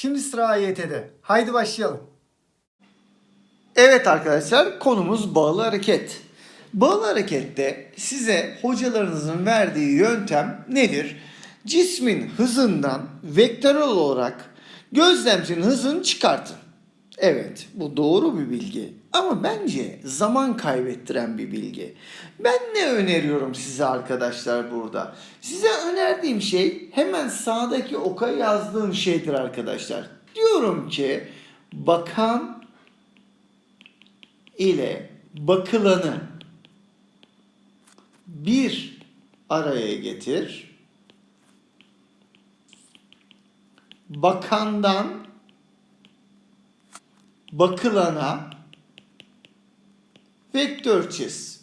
Şimdi sıra AYT'de. Haydi başlayalım. Evet arkadaşlar konumuz bağlı hareket. Bağlı harekette size hocalarınızın verdiği yöntem nedir? Cismin hızından vektörel olarak gözlemcinin hızını çıkartın. Evet bu doğru bir bilgi ama bence zaman kaybettiren bir bilgi. Ben ne öneriyorum size arkadaşlar burada? Size önerdiğim şey hemen sağdaki oka yazdığım şeydir arkadaşlar. Diyorum ki bakan ile bakılanı bir araya getir. Bakandan bakılana vektör çiz.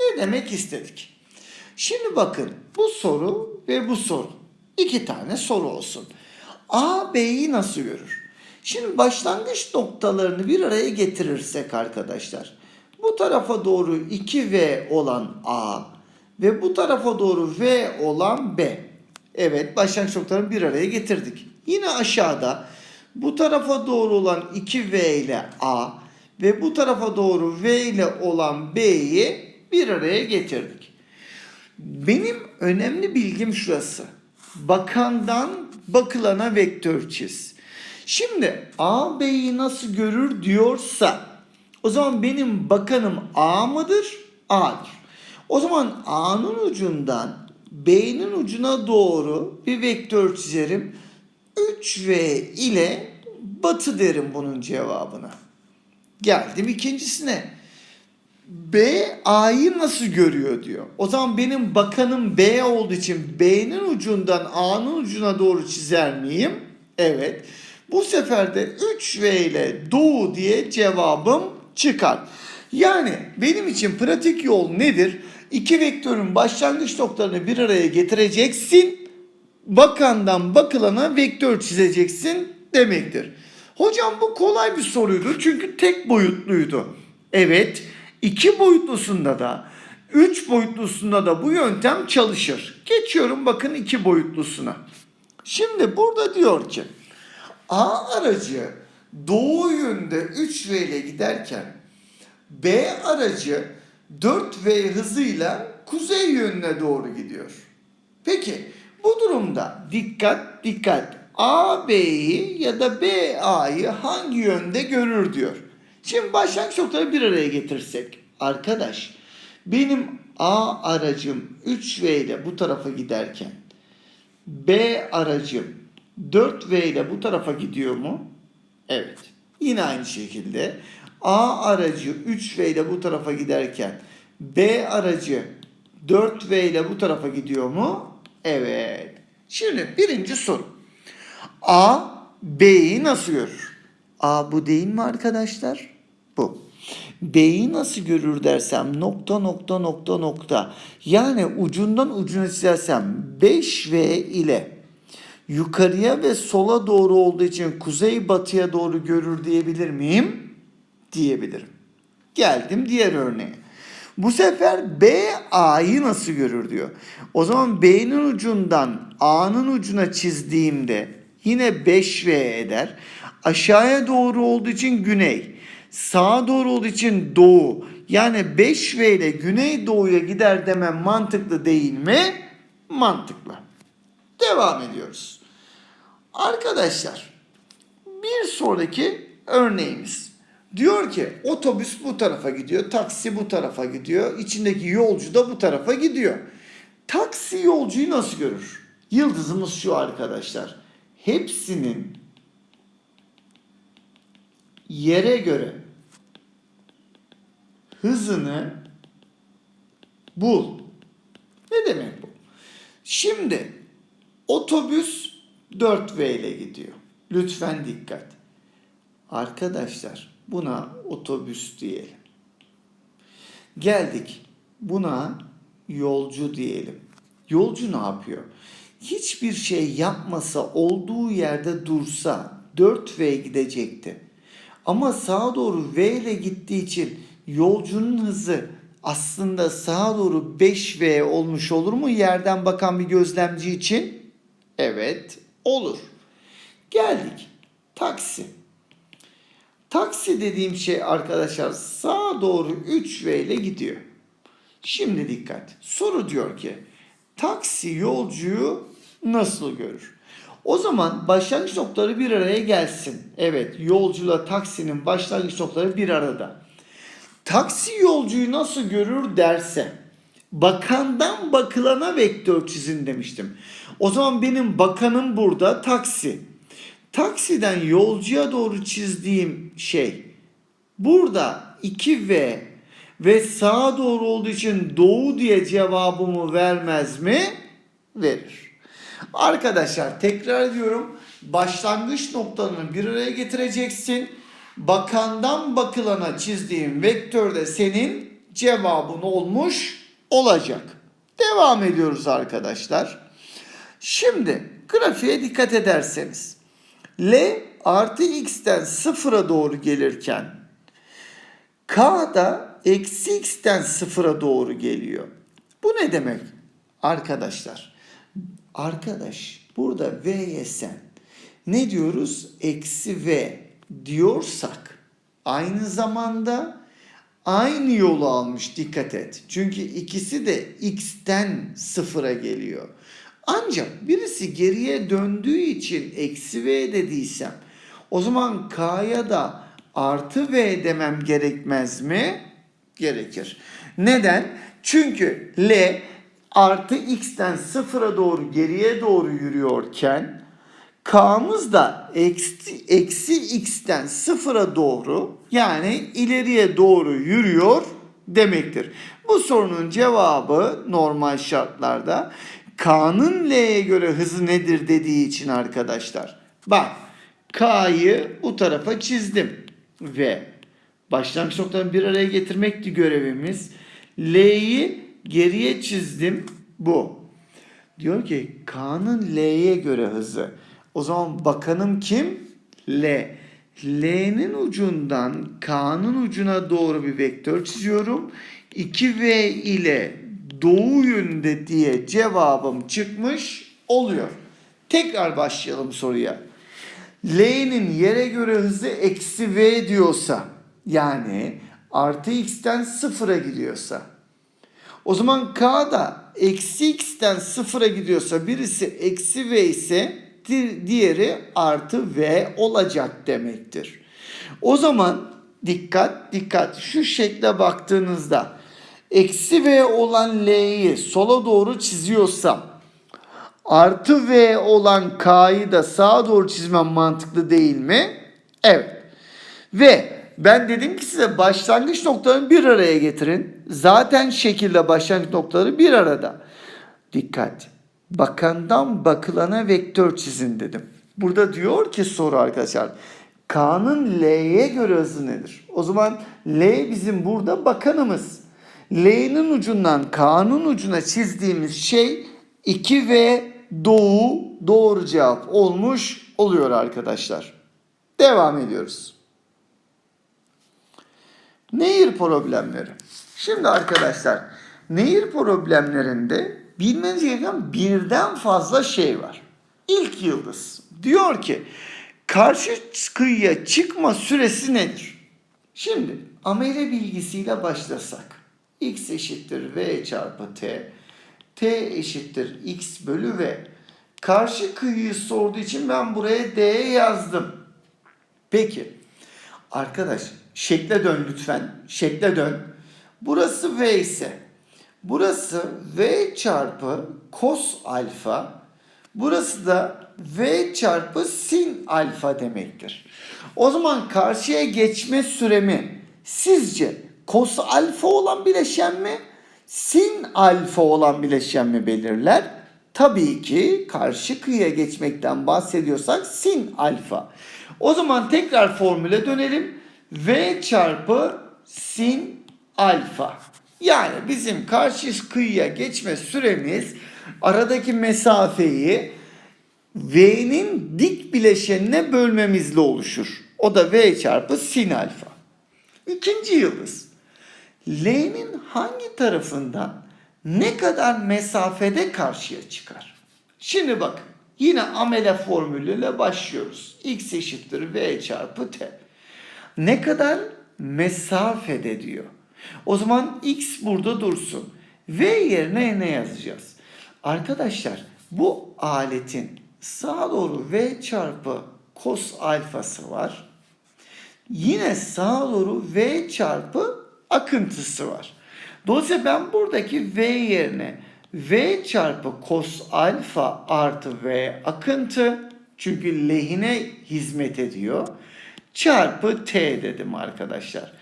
Ne demek istedik? Şimdi bakın bu soru ve bu soru. iki tane soru olsun. A B'yi nasıl görür? Şimdi başlangıç noktalarını bir araya getirirsek arkadaşlar. Bu tarafa doğru 2V olan A ve bu tarafa doğru V olan B. Evet başlangıç noktalarını bir araya getirdik. Yine aşağıda bu tarafa doğru olan 2V ile A ve bu tarafa doğru V ile olan B'yi bir araya getirdik. Benim önemli bilgim şurası. Bakandan bakılana vektör çiz. Şimdi A B'yi nasıl görür diyorsa o zaman benim bakanım A mıdır? A'dır. O zaman A'nın ucundan B'nin ucuna doğru bir vektör çizerim. 3V ile batı derim bunun cevabına. Geldim ikincisine. B A'yı nasıl görüyor diyor. O zaman benim bakanım B olduğu için B'nin ucundan A'nın ucuna doğru çizer miyim? Evet. Bu sefer de 3V ile doğu diye cevabım çıkar. Yani benim için pratik yol nedir? İki vektörün başlangıç noktalarını bir araya getireceksin. Bakandan bakılana vektör çizeceksin demektir. Hocam bu kolay bir soruydu çünkü tek boyutluydu. Evet, iki boyutlusunda da, üç boyutlusunda da bu yöntem çalışır. Geçiyorum bakın iki boyutlusuna. Şimdi burada diyor ki A aracı doğu yönde 3V ile giderken B aracı 4V hızıyla kuzey yönüne doğru gidiyor. Peki bu durumda dikkat dikkat A B'yi ya da B A'yı hangi yönde görür diyor. Şimdi başlangıç noktaları bir araya getirsek arkadaş benim A aracım 3V ile bu tarafa giderken B aracım 4V ile bu tarafa gidiyor mu? Evet. Yine aynı şekilde A aracı 3V ile bu tarafa giderken B aracı 4V ile bu tarafa gidiyor mu? Evet. Şimdi birinci soru. A B'yi nasıl görür? A bu değil mi arkadaşlar? Bu. B'yi nasıl görür dersem nokta nokta nokta nokta. Yani ucundan ucuna çizersem 5V ile yukarıya ve sola doğru olduğu için kuzey batıya doğru görür diyebilir miyim? Diyebilirim. Geldim diğer örneğe. Bu sefer B A'yı nasıl görür diyor. O zaman B'nin ucundan A'nın ucuna çizdiğimde yine 5V eder. Aşağıya doğru olduğu için güney. Sağa doğru olduğu için doğu. Yani 5V ile güney doğuya gider demem mantıklı değil mi? Mantıklı. Devam ediyoruz. Arkadaşlar bir sonraki örneğimiz. Diyor ki otobüs bu tarafa gidiyor, taksi bu tarafa gidiyor, içindeki yolcu da bu tarafa gidiyor. Taksi yolcuyu nasıl görür? Yıldızımız şu arkadaşlar. Hepsinin yere göre hızını bul. Ne demek bu? Şimdi otobüs 4V ile gidiyor. Lütfen dikkat. Arkadaşlar buna otobüs diyelim. Geldik buna yolcu diyelim. Yolcu ne yapıyor? Hiçbir şey yapmasa olduğu yerde dursa 4V gidecekti. Ama sağa doğru V ile gittiği için yolcunun hızı aslında sağa doğru 5V olmuş olur mu yerden bakan bir gözlemci için? Evet, olur. Geldik. Taksi. Taksi dediğim şey arkadaşlar sağa doğru 3V ile gidiyor. Şimdi dikkat. Soru diyor ki taksi yolcuyu nasıl görür? O zaman başlangıç noktaları bir araya gelsin. Evet yolcuyla taksinin başlangıç noktaları bir arada. Taksi yolcuyu nasıl görür derse bakandan bakılana vektör çizin demiştim. O zaman benim bakanım burada taksi. Taksiden yolcuya doğru çizdiğim şey burada 2V ve sağa doğru olduğu için doğu diye cevabımı vermez mi? Verir. Arkadaşlar tekrar ediyorum. Başlangıç noktalarını bir araya getireceksin. Bakandan bakılana çizdiğim vektör de senin cevabın olmuş olacak. Devam ediyoruz arkadaşlar. Şimdi grafiğe dikkat ederseniz. L artı x'ten sıfıra doğru gelirken K da eksi x'ten sıfıra doğru geliyor. Bu ne demek arkadaşlar? Arkadaş burada V'ye sen ne diyoruz? Eksi V diyorsak aynı zamanda aynı yolu almış dikkat et. Çünkü ikisi de x'ten sıfıra geliyor. Ancak birisi geriye döndüğü için eksi V dediysem o zaman K'ya da artı V demem gerekmez mi? Gerekir. Neden? Çünkü L artı x'ten sıfıra doğru geriye doğru yürüyorken K'mız da eksi, eksi x'ten sıfıra doğru yani ileriye doğru yürüyor demektir. Bu sorunun cevabı normal şartlarda K'nın L'ye göre hızı nedir dediği için arkadaşlar. Bak K'yı bu tarafa çizdim ve başlangıç noktalarını bir araya getirmekti görevimiz. L'yi geriye çizdim bu. Diyor ki K'nın L'ye göre hızı. O zaman bakanım kim? L. L'nin ucundan K'nın ucuna doğru bir vektör çiziyorum. 2V ile doğu yönünde diye cevabım çıkmış oluyor. Tekrar başlayalım soruya. L'nin yere göre hızı eksi V diyorsa yani artı x'ten sıfıra gidiyorsa o zaman K da eksi x'ten sıfıra gidiyorsa birisi eksi V ise di- diğeri artı V olacak demektir. O zaman dikkat dikkat şu şekle baktığınızda eksi V olan L'yi sola doğru çiziyorsam artı V olan K'yı da sağa doğru çizmem mantıklı değil mi? Evet. Ve ben dedim ki size başlangıç noktalarını bir araya getirin. Zaten şekilde başlangıç noktaları bir arada. Dikkat. Bakandan bakılana vektör çizin dedim. Burada diyor ki soru arkadaşlar. K'nın L'ye göre hızı nedir? O zaman L bizim burada bakanımız. L'nin ucundan K'nın ucuna çizdiğimiz şey 2V doğu doğru cevap olmuş oluyor arkadaşlar. Devam ediyoruz. Nehir problemleri. Şimdi arkadaşlar nehir problemlerinde bilmeniz gereken birden fazla şey var. İlk yıldız diyor ki karşı kıyıya çıkma süresi nedir? Şimdi amele bilgisiyle başlasak. X eşittir v çarpı t. t eşittir x bölü v. Karşı kıyıyı sorduğu için ben buraya d yazdım. Peki. Arkadaş şekle dön lütfen. Şekle dön. Burası V ise burası V çarpı cos alfa. Burası da V çarpı sin alfa demektir. O zaman karşıya geçme süremi sizce cos alfa olan bileşen mi? Sin alfa olan bileşen mi belirler? Tabii ki karşı kıyıya geçmekten bahsediyorsak sin alfa. O zaman tekrar formüle dönelim. V çarpı sin alfa. Yani bizim karşı kıyıya geçme süremiz aradaki mesafeyi V'nin dik bileşenine bölmemizle oluşur. O da V çarpı sin alfa. İkinci yıldız. L'nin hangi tarafından ne kadar mesafede karşıya çıkar? Şimdi bakın Yine amele formülüyle başlıyoruz. X eşittir V çarpı T. Ne kadar? Mesafede diyor. O zaman X burada dursun. V yerine ne yazacağız? Arkadaşlar bu aletin sağa doğru V çarpı cos alfası var. Yine sağa doğru V çarpı akıntısı var. Dolayısıyla ben buradaki V yerine V çarpı cos alfa artı V akıntı çünkü lehine hizmet ediyor. Çarpı T dedim arkadaşlar.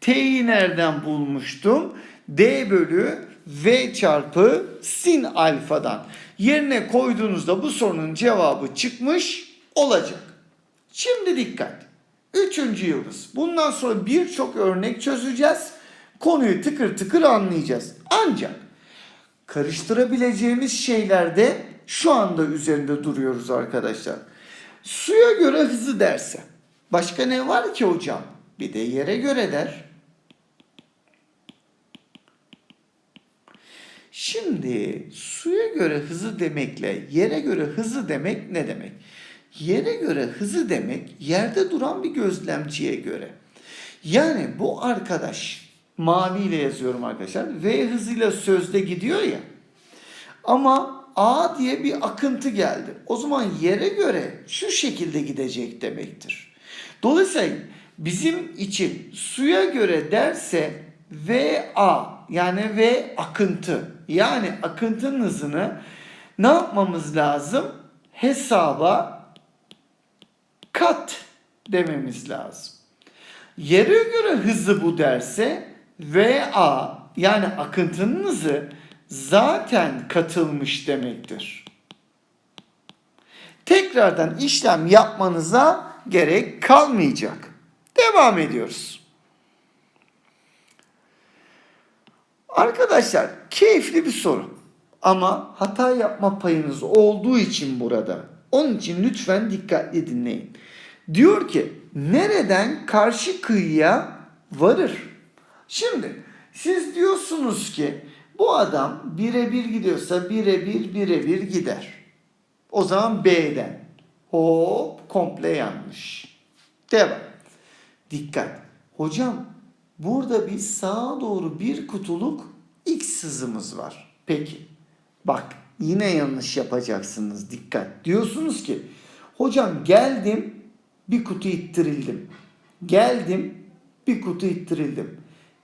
T'yi nereden bulmuştum? D bölü V çarpı sin alfadan. Yerine koyduğunuzda bu sorunun cevabı çıkmış olacak. Şimdi dikkat. Üçüncü yıldız. Bundan sonra birçok örnek çözeceğiz. Konuyu tıkır tıkır anlayacağız. Ancak karıştırabileceğimiz şeylerde şu anda üzerinde duruyoruz arkadaşlar. Suya göre hızı derse. Başka ne var ki hocam? Bir de yere göre der. Şimdi suya göre hızı demekle yere göre hızı demek ne demek? Yere göre hızı demek yerde duran bir gözlemciye göre. Yani bu arkadaş maviyle yazıyorum arkadaşlar. V hızıyla sözde gidiyor ya. Ama A diye bir akıntı geldi. O zaman yere göre şu şekilde gidecek demektir. Dolayısıyla bizim için suya göre derse VA yani V akıntı yani akıntının hızını ne yapmamız lazım? Hesaba kat dememiz lazım. Yere göre hızı bu derse VA yani akıntının hızı zaten katılmış demektir. Tekrardan işlem yapmanıza gerek kalmayacak. Devam ediyoruz. Arkadaşlar keyifli bir soru. Ama hata yapma payınız olduğu için burada. Onun için lütfen dikkatli dinleyin. Diyor ki nereden karşı kıyıya varır? Şimdi siz diyorsunuz ki bu adam birebir gidiyorsa birebir birebir gider. O zaman B'den. Hop komple yanlış. Devam. Dikkat. Hocam burada bir sağa doğru bir kutuluk X hızımız var. Peki. Bak yine yanlış yapacaksınız. Dikkat. Diyorsunuz ki hocam geldim bir kutu ittirildim. Geldim bir kutu ittirildim.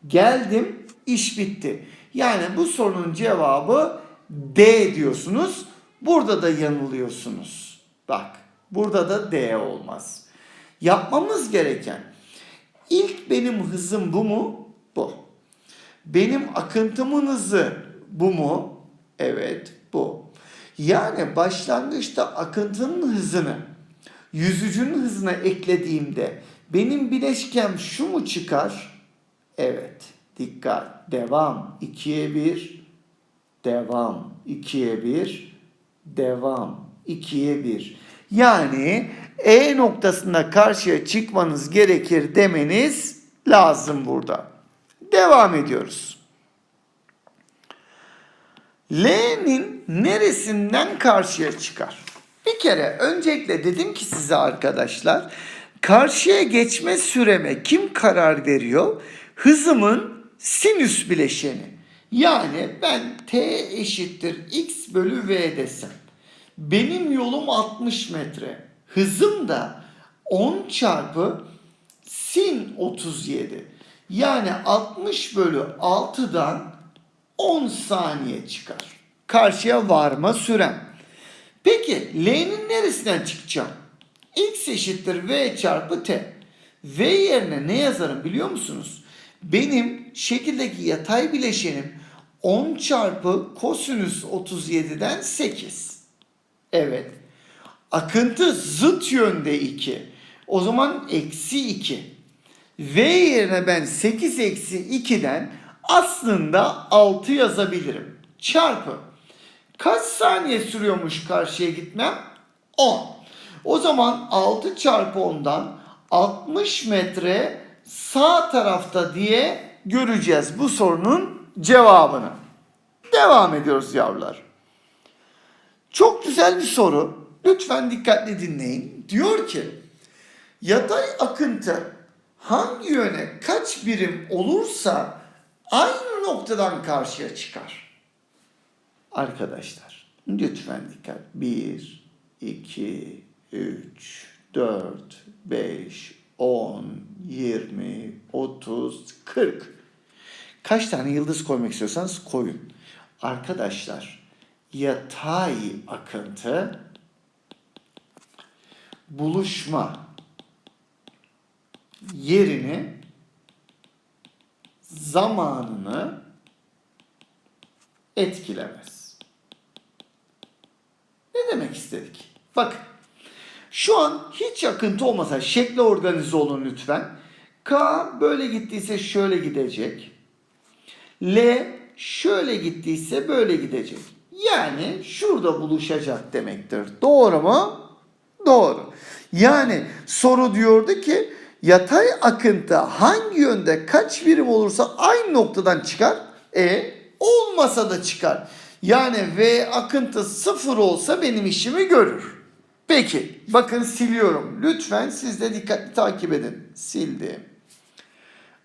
Geldim iş bitti. Yani bu sorunun cevabı D diyorsunuz. Burada da yanılıyorsunuz. Bak burada da D olmaz. Yapmamız gereken ilk benim hızım bu mu? Bu. Benim akıntımın hızı bu mu? Evet bu. Yani başlangıçta akıntının hızını yüzücünün hızına eklediğimde benim bileşkem şu mu çıkar? Evet. Dikkat. Devam. 2'ye 1. Devam. 2'ye 1. Devam. 2'ye 1. Yani E noktasında karşıya çıkmanız gerekir demeniz lazım burada. Devam ediyoruz. L'nin neresinden karşıya çıkar? Bir kere öncelikle dedim ki size arkadaşlar karşıya geçme süreme kim karar veriyor? Hızımın sinüs bileşeni. Yani ben t eşittir x bölü v desem. Benim yolum 60 metre. Hızım da 10 çarpı sin 37. Yani 60 bölü 6'dan 10 saniye çıkar. Karşıya varma sürem. Peki L'nin neresinden çıkacağım? X eşittir V çarpı T. V yerine ne yazarım biliyor musunuz? Benim şekildeki yatay bileşenim 10 çarpı kosinüs 37'den 8. Evet. Akıntı zıt yönde 2. O zaman eksi 2. V yerine ben 8 eksi 2'den aslında 6 yazabilirim. Çarpı. Kaç saniye sürüyormuş karşıya gitmem? 10. O zaman 6 çarpı 10'dan 60 metre sağ tarafta diye göreceğiz bu sorunun cevabını. Devam ediyoruz yavrular. Çok güzel bir soru. Lütfen dikkatli dinleyin. Diyor ki yatay akıntı hangi yöne kaç birim olursa aynı noktadan karşıya çıkar. Arkadaşlar lütfen dikkat. 1, 2, 3, 4, 5, 10, 20, 30, 40. Kaç tane yıldız koymak istiyorsanız koyun. Arkadaşlar yatay akıntı buluşma yerini zamanını etkilemez. Ne demek istedik? Bak şu an hiç akıntı olmasa şekle organize olun lütfen. K böyle gittiyse şöyle gidecek. L şöyle gittiyse böyle gidecek. Yani şurada buluşacak demektir. Doğru mu? Doğru. Yani soru diyordu ki yatay akıntı hangi yönde kaç birim olursa aynı noktadan çıkar. E olmasa da çıkar. Yani V akıntı sıfır olsa benim işimi görür. Peki bakın siliyorum. Lütfen siz de dikkatli takip edin. Sildim.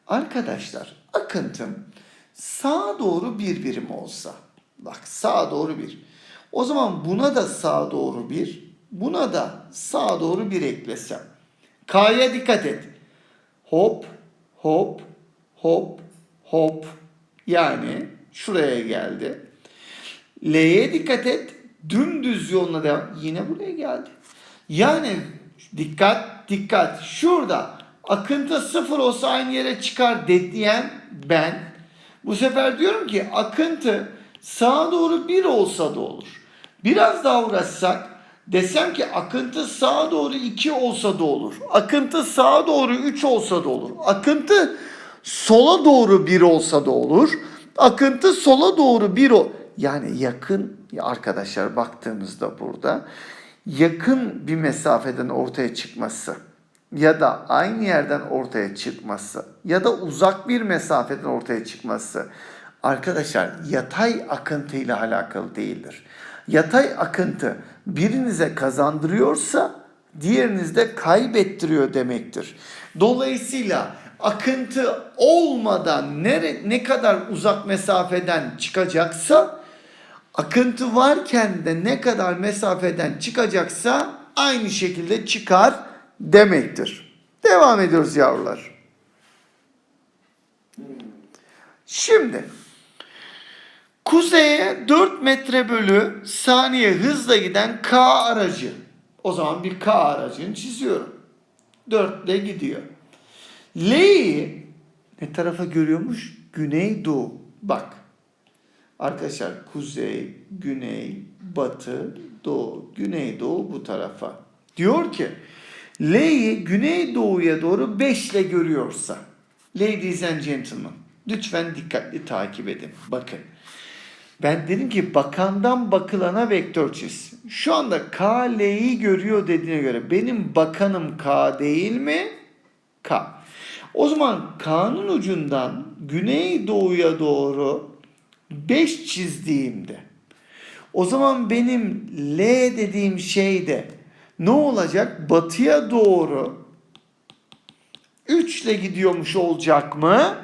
Arkadaşlar akıntım sağa doğru bir birim olsa. Bak sağa doğru bir. O zaman buna da sağa doğru bir, buna da sağa doğru bir eklesem. K'ya dikkat et. Hop, hop, hop, hop. Yani şuraya geldi. L'ye dikkat et. Dümdüz yoluna devam. Yine buraya geldi. Yani dikkat dikkat. Şurada akıntı sıfır olsa aynı yere çıkar diyen ben. Bu sefer diyorum ki akıntı sağa doğru bir olsa da olur. Biraz daha uğraşsak desem ki akıntı sağa doğru 2 olsa da olur. Akıntı sağa doğru 3 olsa da olur. Akıntı sola doğru 1 olsa da olur. Akıntı sola doğru 1 o. Yani yakın arkadaşlar baktığımızda burada yakın bir mesafeden ortaya çıkması ya da aynı yerden ortaya çıkması ya da uzak bir mesafeden ortaya çıkması arkadaşlar yatay akıntı ile alakalı değildir. Yatay akıntı birinize kazandırıyorsa diğerinizde kaybettiriyor demektir. Dolayısıyla akıntı olmadan nere, ne kadar uzak mesafeden çıkacaksa akıntı varken de ne kadar mesafeden çıkacaksa aynı şekilde çıkar demektir. Devam ediyoruz yavrular. Şimdi kuzeye 4 metre bölü saniye hızla giden K aracı. O zaman bir K aracını çiziyorum. 4 ile gidiyor. L'yi ne tarafa görüyormuş? Güneydoğu. Bak. Arkadaşlar kuzey, güney, batı, doğu, güneydoğu bu tarafa. Diyor ki L'yi güneydoğuya doğru 5 ile görüyorsa Ladies and gentlemen lütfen dikkatli takip edin. Bakın. Ben dedim ki bakandan bakılana vektör çiz. Şu anda K L'yi görüyor dediğine göre benim bakanım K değil mi? K. O zaman K'nın ucundan güneydoğuya doğru 5 çizdiğimde o zaman benim L dediğim şey de ne olacak? Batıya doğru 3 ile gidiyormuş olacak mı?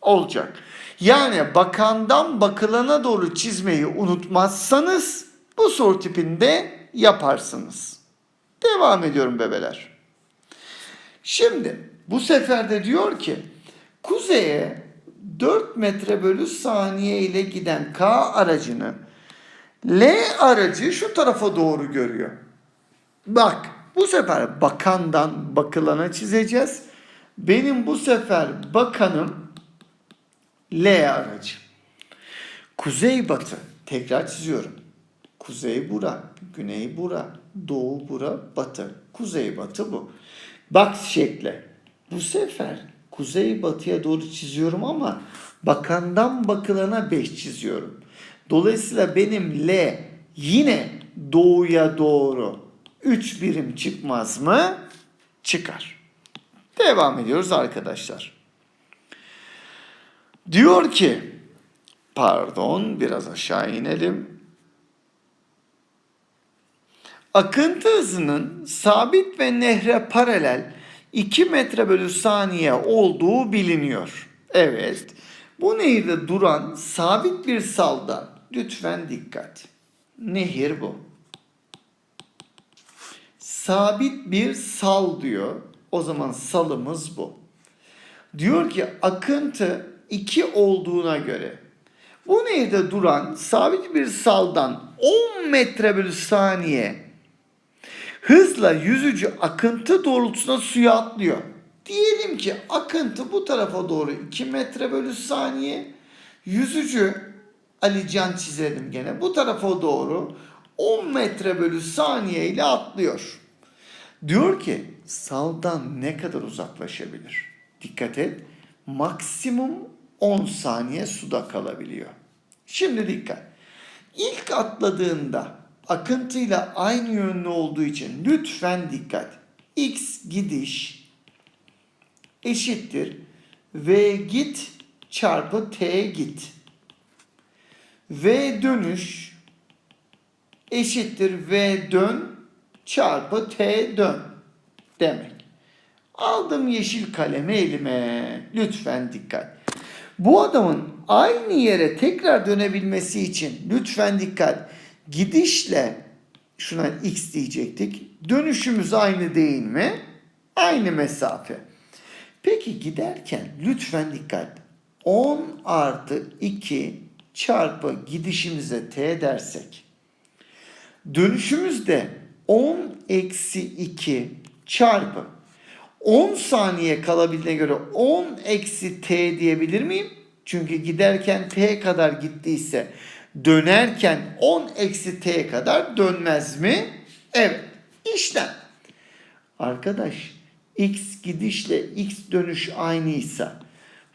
Olacak. Yani bakandan bakılana doğru çizmeyi unutmazsanız bu soru tipinde yaparsınız. Devam ediyorum bebeler. Şimdi bu sefer de diyor ki kuzeye 4 metre bölü saniye ile giden K aracını L aracı şu tarafa doğru görüyor. Bak bu sefer bakandan bakılana çizeceğiz. Benim bu sefer bakanım L aracı. Kuzey batı tekrar çiziyorum. Kuzey bura, güney bura, doğu bura, batı. Kuzey batı bu. Bak şekle. Bu sefer kuzey batıya doğru çiziyorum ama bakandan bakılana 5 çiziyorum. Dolayısıyla benim L yine doğuya doğru 3 birim çıkmaz mı? Çıkar. Devam ediyoruz arkadaşlar. Diyor ki pardon biraz aşağı inelim. akıntı hızının sabit ve nehre paralel 2 metre bölü saniye olduğu biliniyor. Evet. Bu nehirde duran sabit bir saldan lütfen dikkat. Nehir bu. Sabit bir sal diyor. O zaman salımız bu. Diyor ki akıntı 2 olduğuna göre bu nehirde duran sabit bir saldan 10 metre bölü saniye hızla yüzücü akıntı doğrultusunda suya atlıyor. Diyelim ki akıntı bu tarafa doğru 2 metre bölü saniye. Yüzücü Ali Can çizelim gene. Bu tarafa doğru 10 metre bölü saniye ile atlıyor. Diyor ki saldan ne kadar uzaklaşabilir? Dikkat et. Maksimum 10 saniye suda kalabiliyor. Şimdi dikkat. İlk atladığında akıntıyla aynı yönlü olduğu için lütfen dikkat. X gidiş eşittir V git çarpı T git. V dönüş eşittir V dön çarpı T dön demek. Aldım yeşil kalemi elime. Lütfen dikkat. Bu adamın aynı yere tekrar dönebilmesi için lütfen dikkat. Gidişle şuna x diyecektik. Dönüşümüz aynı değil mi? Aynı mesafe. Peki giderken lütfen dikkat. 10 artı 2 çarpı gidişimize t dersek. Dönüşümüzde 10 eksi 2 çarpı 10 saniye kalabildiğine göre 10 eksi t diyebilir miyim? Çünkü giderken t kadar gittiyse dönerken 10 eksi t kadar dönmez mi? Evet. İşlem. Arkadaş x gidişle x dönüş aynıysa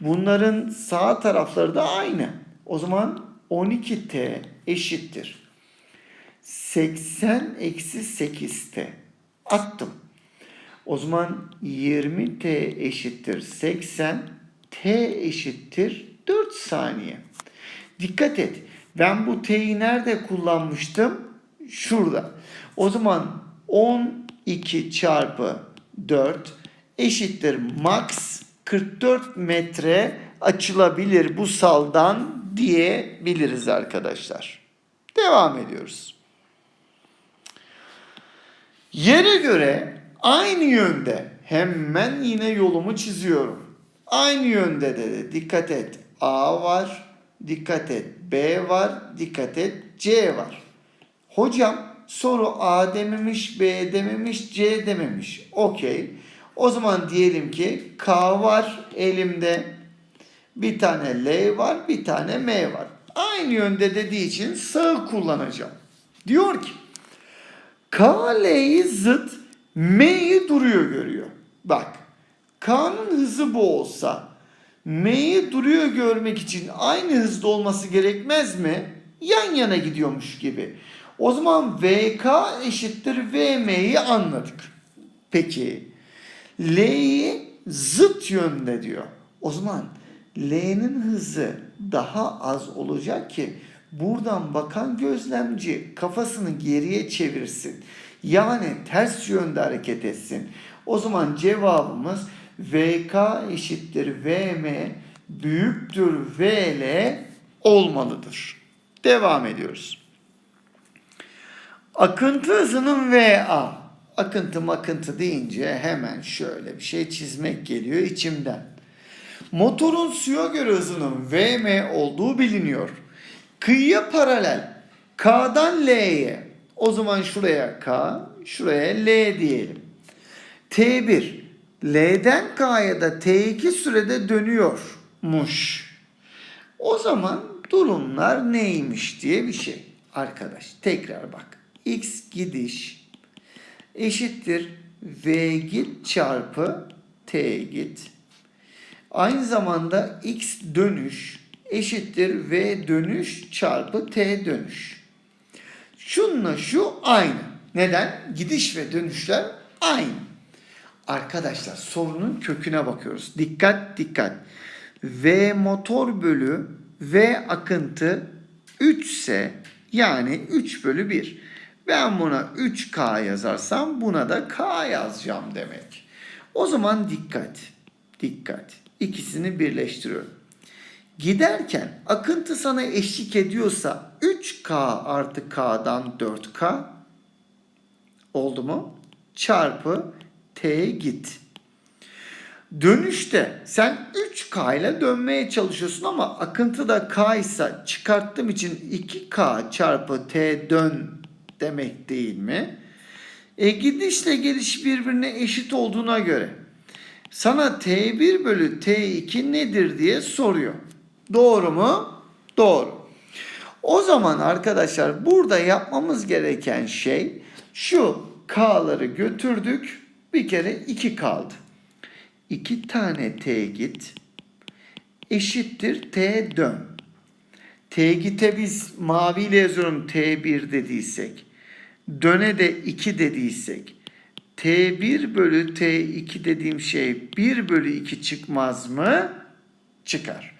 bunların sağ tarafları da aynı. O zaman 12t eşittir. 80 eksi 8t. Attım. O zaman 20t eşittir 80. T eşittir 4 saniye. Dikkat et. Ben bu t'yi nerede kullanmıştım? Şurada. O zaman 12 çarpı 4 eşittir max 44 metre açılabilir bu saldan diyebiliriz arkadaşlar. Devam ediyoruz. Yere göre aynı yönde hemen yine yolumu çiziyorum. Aynı yönde de dikkat et. A var, dikkat et. B var, dikkat et. C var. Hocam soru A dememiş, B dememiş, C dememiş. Okey. O zaman diyelim ki K var elimde. Bir tane L var, bir tane M var. Aynı yönde dediği için sağ kullanacağım. Diyor ki K L'yi zıt M'yi duruyor görüyor. Bak K'nın hızı bu olsa M'yi duruyor görmek için aynı hızda olması gerekmez mi? Yan yana gidiyormuş gibi. O zaman VK eşittir VM'yi anladık. Peki L'yi zıt yönde diyor. O zaman L'nin hızı daha az olacak ki buradan bakan gözlemci kafasını geriye çevirsin. Yani ters yönde hareket etsin. O zaman cevabımız VK eşittir VM büyüktür VL olmalıdır. Devam ediyoruz. Akıntı hızının VA. Akıntı makıntı deyince hemen şöyle bir şey çizmek geliyor içimden. Motorun suya göre hızının VM olduğu biliniyor. Kıyıya paralel K'dan L'ye o zaman şuraya K, şuraya L diyelim. T1 L'den K'ya da T2 sürede dönüyormuş. O zaman durumlar neymiş diye bir şey. Arkadaş tekrar bak. X gidiş eşittir V git çarpı T git. Aynı zamanda X dönüş eşittir V dönüş çarpı T dönüş. Şunla şu aynı. Neden? Gidiş ve dönüşler aynı. Arkadaşlar sorunun köküne bakıyoruz. Dikkat dikkat. V motor bölü V akıntı 3 ise yani 3 bölü 1. Ben buna 3K yazarsam buna da K yazacağım demek. O zaman dikkat. Dikkat. İkisini birleştiriyorum. Giderken akıntı sana eşlik ediyorsa 3K artı K'dan 4K oldu mu? Çarpı T git. Dönüşte sen 3K ile dönmeye çalışıyorsun ama akıntı da K ise çıkarttığım için 2K çarpı T dön demek değil mi? E gidişle geliş birbirine eşit olduğuna göre sana T1 bölü T2 nedir diye soruyor. Doğru mu? Doğru. O zaman arkadaşlar burada yapmamız gereken şey şu K'ları götürdük. Bir kere 2 kaldı. 2 tane T git eşittir T dön. T gite biz maviyle yazıyorum T1 dediysek. Döne de 2 dediysek. T1 bölü T2 dediğim şey 1 bölü 2 çıkmaz mı? Çıkar.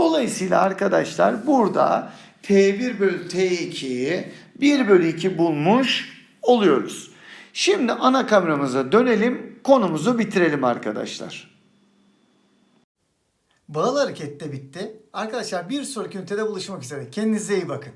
Dolayısıyla arkadaşlar burada T1 bölü T2'yi 1 bölü 2 bulmuş oluyoruz. Şimdi ana kameramıza dönelim. Konumuzu bitirelim arkadaşlar. Bağıl hareket de bitti. Arkadaşlar bir sonraki ünitede buluşmak üzere. Kendinize iyi bakın.